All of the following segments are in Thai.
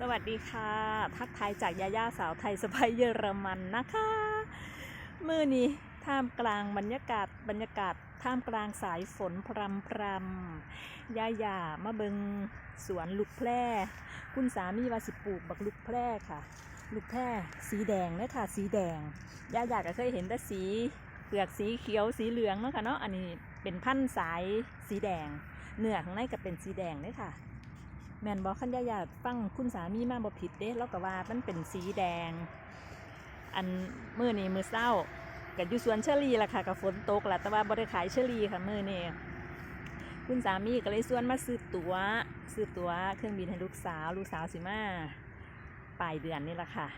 สวัสดีค่ะ ทักทายจากยาย่าสาวไทยสไปเยอรมันนะคะ มือนี้ท่ามกลางบรรยากาศบรรยากาศท่ามกลางสายฝนพรำพรำยาย่ามาเบิงสวนลูกแพร่ คุณสามีว่าสิปลูกบักลูกแพร่ค่ะ ลูกแพร่สีแดงเนยคะสีแดงยาย่าก็เคยเห็นแต่สีเปลือกสีเขียวสีเหลืองเนาะค่ะเนาะอันนี้เป็นพันธุ์สายสีแดงเนื้อข้างในก็เป็นสีแดงเลยค่ะ แม่นบอกขันยายาฟังคุณสามีมาบ่ผิดเด้แล้วก็ว่ามันเป็นสีแดง อันมือนี้มือเศร้ากับอยู่สวนเชอรี่ล่ะค่ะกับฝนตกแหละแต่ว่าบ่ได้ขายเชอรี่ค่ะมือนี้คุณสามีก็เลยส่วนมาซื้อตัว๋วซื้อตั๋วเครื่องบินให้ลูกสาวลูกสาวสิมาปลายเดือนนี่แหละค่ะ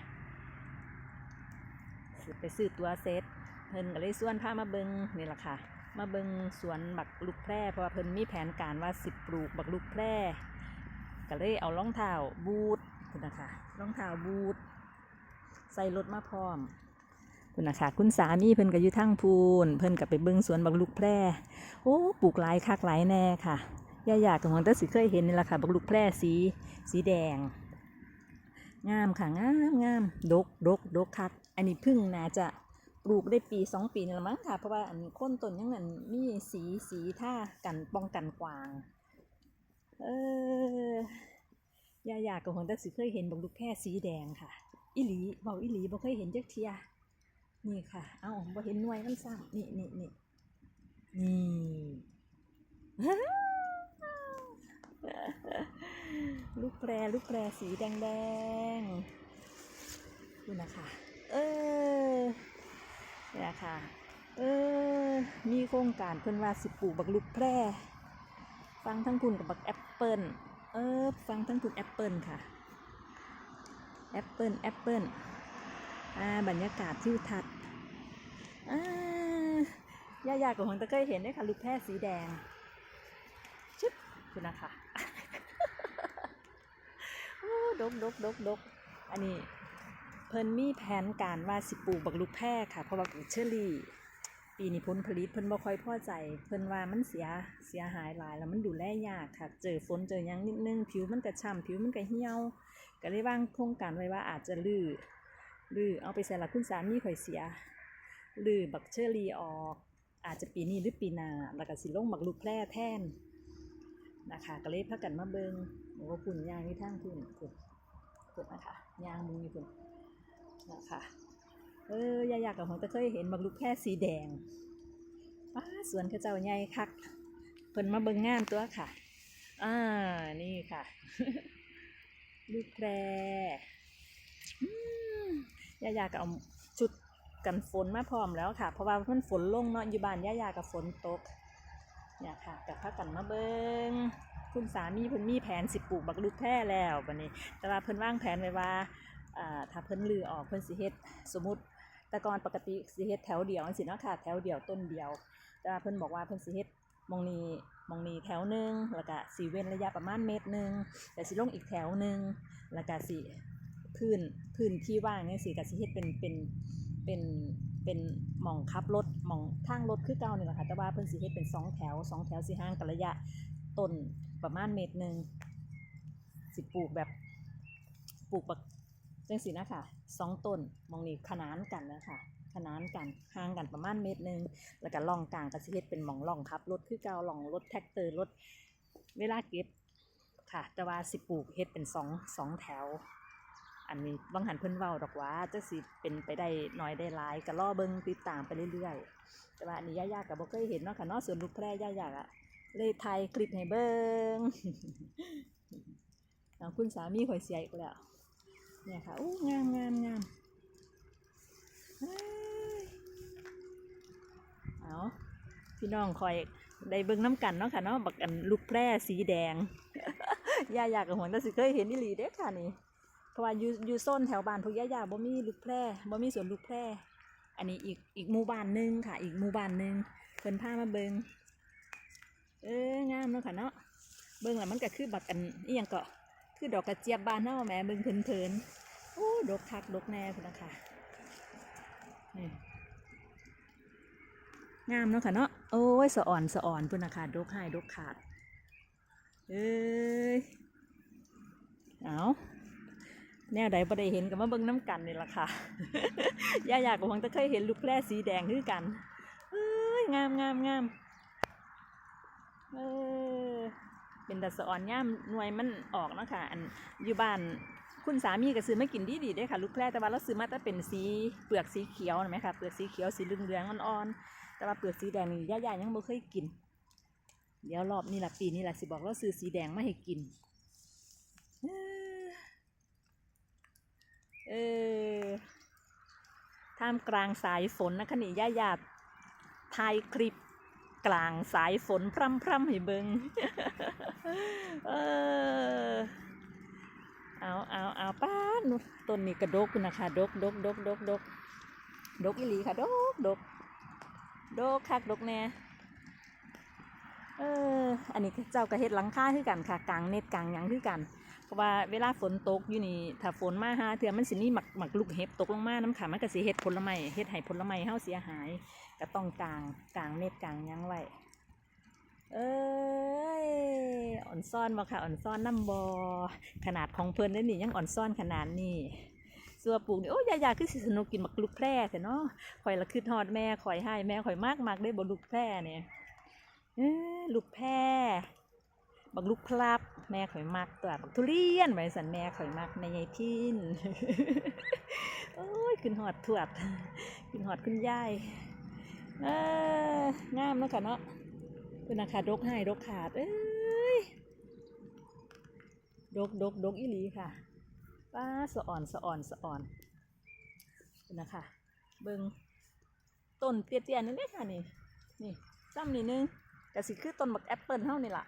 ไปซื้อตั๋วเซตเพิ่นก็เลยส่วนพามาเบิงนี่แหละค่ะ มาเบิงสวนบักลูกแพร่เพราะว่าเพิ่นมีแผนการว่าสิบปลูกบักลูกแพร่ ก็เลยเอารองเท้าบูทคุณนะคะรองเท้าบูทใส่รถมาพร้อมคุณนะคะคุณสามีเพิ่นก็อยู่ทั้งพูนเพิ่นก็ไปเบิ่งสวนบักลูกแพร่โอ้ปลูกหลายคักหลายแน่ค่ะย่าอยากกับของแต่สิเคยเห็นนี่แหละค่ะบักลูกแพร่สีสีแดง งามค่ะงามงามดกดกดกคัก อันนี้พึ่งน่าจะปลูกได้ปีสองปีนี่ละมั้งค่ะ เพราะว่าอันนี้ค้นต้นยังนั้นมีสีสีท่ากันป้องกันกวาง เออยาอยากกับหงแต่สิเคยเห็นบักลูกแพร่สีแดงค่ะ อิหลีเบาอิหลีบ่เคยเห็นจักเทีย นี่ค่ะ เอ้าบ่เห็นหน่วยมันซ้ำนี่นี่นี่นี่ลูกแพรลูกแพรสีแดงแดงดูนะคะ เออเนี่ยค่ะ เออ มีโครงการเพิ่นว่าสิปลูกบักลูกแพร่ ฟังทั้งคุณกับบักแอปเปิลเออฟังทั้งคุณแอปเปิลค่ะแอปเปิลแอปเปิลอ่าบรรยากาศทิวทัศน์อ่ายายากับหงตะเคยเห็นได้ค่ะ ลูกแพรสีแดงชึบคุณนะคะโอ้ดกดกดกดกอันนี้เพิ่นมีแผนการว่าสิปลูกบักลูกแพรค่ะเพราะว่าปลูกเชอรี่ ปีนี้ผลผลิตเพิ่นบ่ค่อยพอใจ เพิ่นว่ามันเสียเสียหายหลายแล้วมันดูแลยากค่ะ เจอฝนเจอหยังนิดนึง ผิวมันก็ช้ำผิวมันก็เหี่ยว ก็เลยวางโครงการไว้ว่าอาจจะลื้อลื้อเอาไปใส่ละคุณสามีข่อยเสียลื้อบักเชอรี่ออก อาจจะปีนี้หรือปีหน้าแล้วก็สิลงบักลูกแพร่แทนนะคะก็เลยพากันมาเบิงโอ้พุ่นยางนี่ทางพุ่นพุ่นพุ่นนะคะยางมึงนี่พุ่นนะคะ เออยายากกับของตะเคยเห็นบักลูกแพร่สีแดงว้าสวนเขาเจ้าใหญ่คักเพิ่นมาเบิ่งงานตัวค่ะ อ่า นี่ค่ะ ลูกแพร่อืมยายาก็เอาชุดกันฝนมาพร้อมแล้วค่ะ เพราะว่ามันฝนลงเนาะอยู่บ้านยายากับฝนตกเนี่ยค่ะกับพากันมาเบิงคุณสามีเพิ่นมีแผนสิปลูกบักลูกแพร่แล้วบัดนี้ แต่ว่าเพิ่นว่างแผนไว้ว่าถ้าเพิ่นลือออกเพิ่นสิเฮ็ดสมมติ แต่ก่อนปกติสิเฮ็ดแถวเดียวจังซี่เนาะค่ะแถวเดียวต้นเดียว แต่ว่าเพิ่นบอกว่าเพิ่นสิเฮ็ดมองนี้มองนี้แถวหนึ่งแล้วก็สิเว้นระยะประมาณเมตรหนึ่งแต่สิลงอีกแถวหนึ่งแล้วก็สิพื้นพื้นที่ว่างนี่สิก็สิเฮ็ดเป็นเป็นเป็นเป็นหม่องขับรถหม่องทางรถคือเก่านี่แหละค่ะแต่ว่าเพิ่นสิเฮ็ดเป็นสองแถวสองแถวสิห่างกันระยะต้นประมาณเมตรหนึ่งสิปลูกแบบปลูกแบบ จังสีนะคะสองต้นมองนี่ขนานกันนะคะขนานกันห่างกันประมาณเมตรหนึ่งแล้วก็ล่องกลางก็สิเฮ็ดเป็นหมองล่องครับรถคือเกาล่องรถแท็กเตอร์รถเวลาเก็บค่ะ แต่ว่าสิปลูกเฮ็ดเป็นสองสองแถว อันนี้บางหันเพิ่นเว้าดอกว่าจะสิเป็นไปได้น้อยได้หลายก็รอเบิ่งติดตามไปเรื่อยๆ แต่ว่าอันนี้ย่าๆก็บ่เคยเห็นเนาะค่ะเนาะส่วนลูกแพร่ย่าๆอะเลยถ่ายคลิปให้เบิ่งเอาคุณสามีข่อยเสียอีกแล้ว เนี่ยค่ะอู้งามงามงามเอาพี่น้องคอยได้เบิ่งน้ำกันเนาะค่ะเนาะบักอันลูกแพร่สีแดงย่าอยากกับหัวแต่สิเคยเห็นนี่หลีเด้อค่ะนี่เพราะว่าอยู่อยู่โซนแถวบ้านพวกย่าย่าบ่มีลูกแพร่บ่มีสวนลูกแพร่อันนี้อีกอีกหมู่บ้านหนึงค่ะ อีกหมู่บ้านหนึงเพิ่นพามาเบิงเอ้ยงามเนาะค่ะเนาะเบิ่งแล้วมันก็คือบักอันอีหยังเก็ คือดอกกระเจี๊ยบบานเฮาแหม่เบิ่งเพินๆโอ้ดกคักดกแน่คุณนะคะนี่งามเนาะค่ะเนาะโอ้ยสะอ่อนสะอ่อนพุ่นนะคะดกให้ดกขาดเอ้ยเอาแนวใดบ่ได้เห็นก็มาเบิ่งน้ำกันนี่ล่ะค่ะย่าอยากกับหวังต่เคยเห็นลูกแพร่สีแดงคือกันเอ้ยงามงามงามเออ เป็นดัสะออนย่ามหน่วยมันออกเนาะค่ะอันอยู่บ้านคุณสามีก็ซื้อมากินดีดีๆเด้ค่ะลูกแพร่แต่ว่าเราซื้อมาแต่เป็นสีเปลือกสีเขียวนะไหมคะเปลือกสีเขียวสีเหลืองๆอ่อนๆแต่ว่าเปลือกสีแดงนี่ย่าๆยังบ่เคยกิน เดี๋ยวรอบนี้ละปีนี้ละสิบอกเราซื้อสีแดงมาให้กินเออเออท่ามกลางสายฝนนะคะนี่ย่าหยาดถ่ายคลิปกลางสายฝนพร่ำพร่ำให้เบิง เออเอาเอาเอาป้านต้นนี้กระดกนะคะ ดกดกดกดกดกดกอีหลีค่ะ ดกดกดกคักดกแน่เอออันนี้เจ้ากระเฮ็ดหลังคาคือกันค่ะกลางเน็ตกลางยังคือกัน เพราะว่าเวลาฝนตกอยู่นี่ถ้าฝนมาหาเถื่อมันสิมีหมักหมักลูกเห็บตกลงมาน้ำขามันก็สิเฮ็ดผลไม้เฮ็ดให้ผลไม้เฮาเสียหาย ก็ต้องกลางกลางเน็ตกลางยังไว้ เอ้ยอ่อนซ่อนบ่ค่ะอ่อนซ่อนน้ำบอขนาดของเพิ่นได้นี่ยังอ่อนซ่อนขนาดนี้สัวปลูกนี่โอ้ยายาคือสิสนุกกินมักลูกแพร่แต่เนาะข่อยละคือทอดแม่ข่อยให้แม่ข่อยมากมากได้บ่ลูกแพร่เนี่ยเออลูกแพร่บักลูกพลับ แม่ข่อยมักตัวบักทุเรียนไว้สันแม่ข่อยมักแม่ยายพินโอ้ยขึ้นหอดถวดขึ้นหอดขึ้นย่ายเอองามเนาะค่ะเนาะ คุณนะคะดกให้ดกขาด เอ้ยดกดกดกอีหลีค่ะป้าสะอ่อนสะอ่อนสะอ่อนคุณนะคะเบิงต้นเตี้ยๆนี่เด้ค่ะนี่นี่ซ้ำนิดนึงแต่สิคือต้นบักแอปเปิลเท่านี่ล่ะ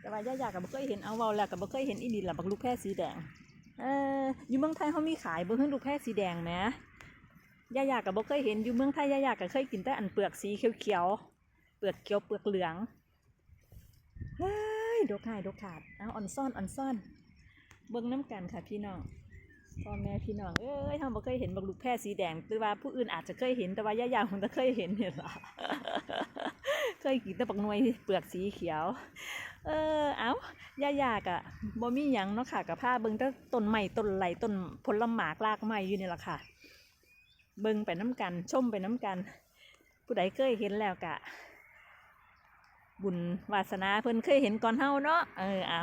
แต่ว่าย่าๆกับบ่เคยเห็นเอาเว้าแล้วกับบ่เคยเห็นอีดีล่ะบักลูกแพร่สีแดงเอออยู่เมืองไทยเขามีขายเบิ่งเพิ่นลูกแพร่สีแดงแหมย่าๆกับบ่เคยเห็นอยู่เมืองไทยย่าๆก็เคยกินแต่อันเปลือกสีเขียวๆ เปลือกเขียวเปลือกเหลืองเฮ้ยดกหายดกขาดเอาอ่อนซ่อนอ่อนซ่อน เบิ่งน้ำกันค่ะพี่น้องพ่อแม่พี่น้องเอ้ยเฮาบ่เคยเห็นบักลูกแพร่สีแดงหรือว่าผู้อื่นอาจจะเคยเห็นแต่ว่าย่าๆคงจะเคยเห็นเนี่ยล่ะเคยกินแต่บักนวยเปลือกสีเขียว เออเอาย่ายากะบ่มีหยังเนาะค่ะกับผ้าเบิ่งแต่ต้นไม้ต้นไหลต้นผลหมากรากไม้อยู่นี่ล่ะค่ะ เบิ่งไปน้ำกันชมไปน้ำกัน ผู้ใดเคยเห็นแล้วกะ บุญวาสนาเพิ่นเคยเห็นก่อนเฮาเนาะเออเอา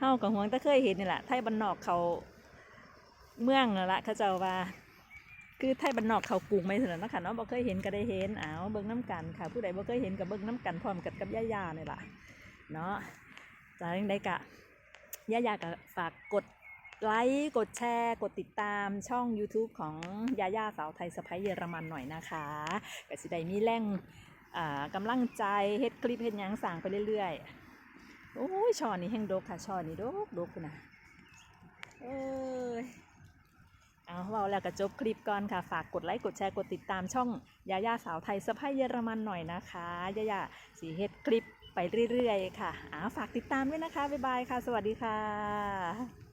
เฮากับห่วงแต่เคยเห็นนี่แหละไทยบ้านนอกเขาเมืองนั่นละเขาเจ้าว่า คือไทยบ้านนอกเขากรุงไม่สนนะคะเนาะบ่เคยเห็นก็ได้เห็นเอาเบิ่งน้ำกันค่ะ ผู้ใดบ่เคยเห็นก็เบิ่งน้ำกันพร้อมกันกับย่าๆนี่ล่ะเนาะจากนั้นได้กะย่าอยาก็ฝากกดไลค์กดแชร์ กดติดตามช่อง YouTube ของยาย่าสาวไทยสะพ้ายเยอรมันหน่อยนะคะก็สิได้มีแรง กำลังใจเฮ็ดคลิปเฮ็ดยังสั่งไปเรื่อยๆ โอ้ยช่อนี้แห้งดกค่ะช่อนี้ดกดกนะเอ้ยเอาเว่าแล้วก็จบคลิปก่อนค่ะ ฝากกดไลค์ กดแชร์ กดติดตามช่องยาย่าสาวไทยสะพ้ายเยอรมันหน่อยนะคะยาย่าสีเฮ็ดคลิปไปเรื่อยๆ ค่ะอาฝากติดตามด้วยนะคะ บ๊ายบายค่ะ สวัสดีค่ะ